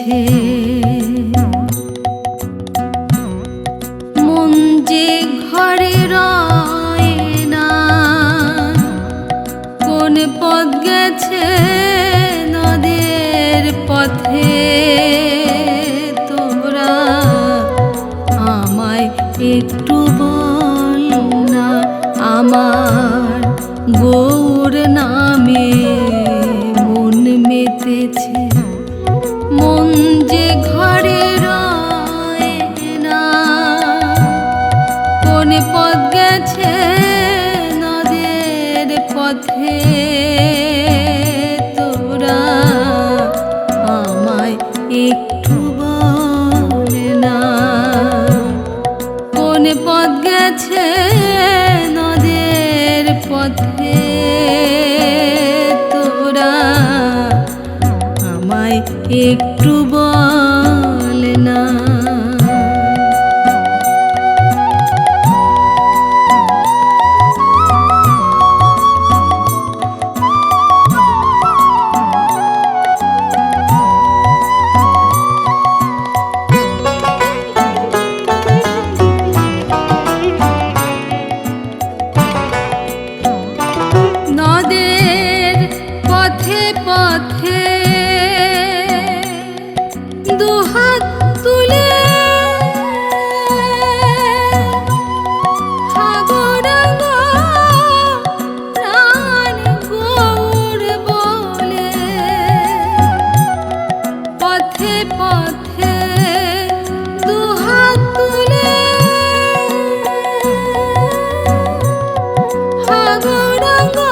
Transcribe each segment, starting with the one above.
গেছে। মন যে ঘরে রয় না, কোন পথ গেছে নদের পথে? তোমরা আমায় একটু বল না, আমার গৌর নামে একটু বল না। পথে পথে 难过。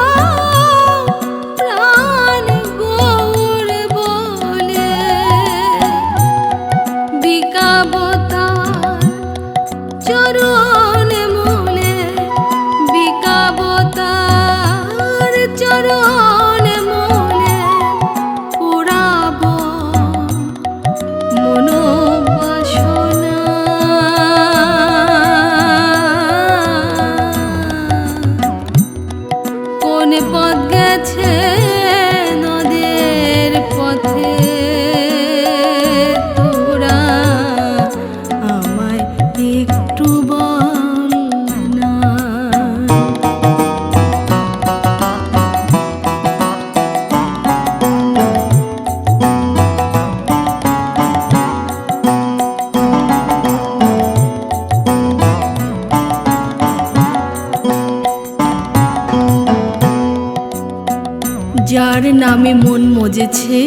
গ্রামে মন মজেছে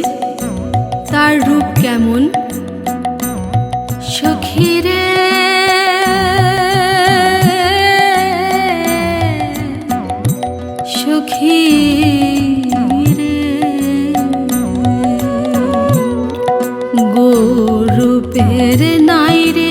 তার রূপ কেমন? সখীরে। সখী রে গো রূপের নাই রে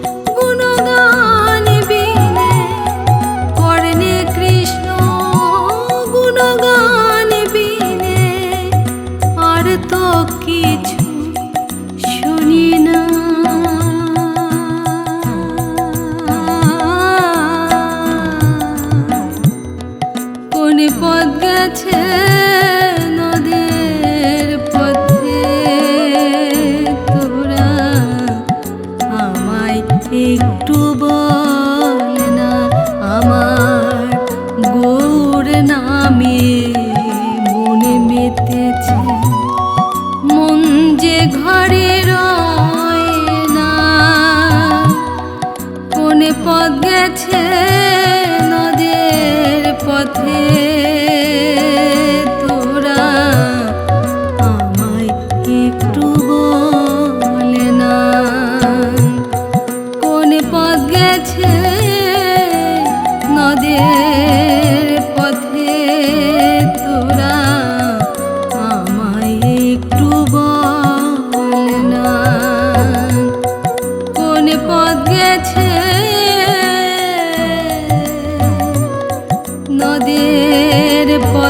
ঘরে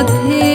রাধে